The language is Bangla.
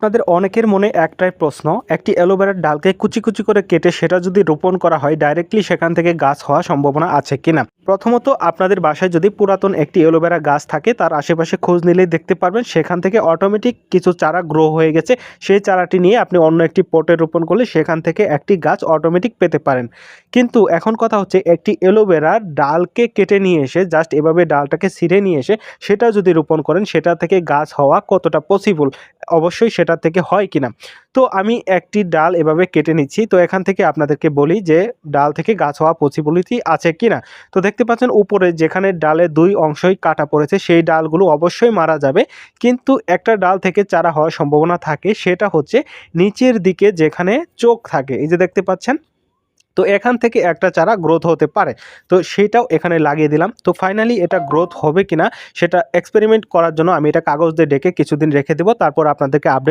আপনাদের অনেকের মনে একটাই প্রশ্ন, একটি অ্যালোভেরার ডালকে কুচি কুচি করে কেটে সেটা যদি রোপণ করা হয় ডাইরেক্টলি সেখান থেকে গাছ হওয়ার সম্ভাবনা আছে কিনা? প্রথমত আপনাদের বাসায় যদি পুরাতন একটি অ্যালোভেরা গাছ থাকে, তার আশেপাশে খোঁজ নিলেই দেখতে পারবেন। সেখান থেকে অটোমেটিক কিছু চারা গ্রো হয়ে গেছে। সেই চারাটি নিয়ে আপনি অন্য একটি পটে রোপণ করলে সেখান থেকে একটি গাছ অটোমেটিক পেতে পারেন। কিন্তু এখন কথা হচ্ছে, একটি অ্যালোভেরার ডালকে কেটে নিয়ে এসে জাস্ট এভাবে ডালটাকে ছিঁড়ে নিয়ে এসে সেটা যদি রোপণ করেন, সেটা থেকে গাছ হওয়া কতটা পসিবল অবশ্যই সেটা থেকে হয় কিনা? তো আমি একটি ডাল এভাবে কেটে নিচ্ছি। তো এখান থেকে আপনাদেরকে বলি যে, ডাল থেকে গাছ হওয়া পসিবিলিটি আছে কি না তো দেখতে পাচ্ছেন উপরে যেখানে ডালের দুই অংশই কাটা পড়েছে, সেই ডালগুলো অবশ্যই মারা যাবে। কিন্তু একটা ডাল থেকে চারা হওয়ার সম্ভাবনা থাকে, সেটা হচ্ছে নিচের দিকে যেখানে চোখ থাকে। এই যে দেখতে পাচ্ছেন, তো এখান থেকে একটা চারা গ্রোথ হতে পারে। তো সেটাও এখানে লাগিয়ে দিলাম। তো ফাইনালি এটা গ্রোথ হবে কিনা, সেটা এক্সপেরিমেন্ট করার জন্য আমি এটা কাগজ দিয়ে ডেকে কিছুদিন রেখে দেবো। তারপর আপনাদেরকে আপডেট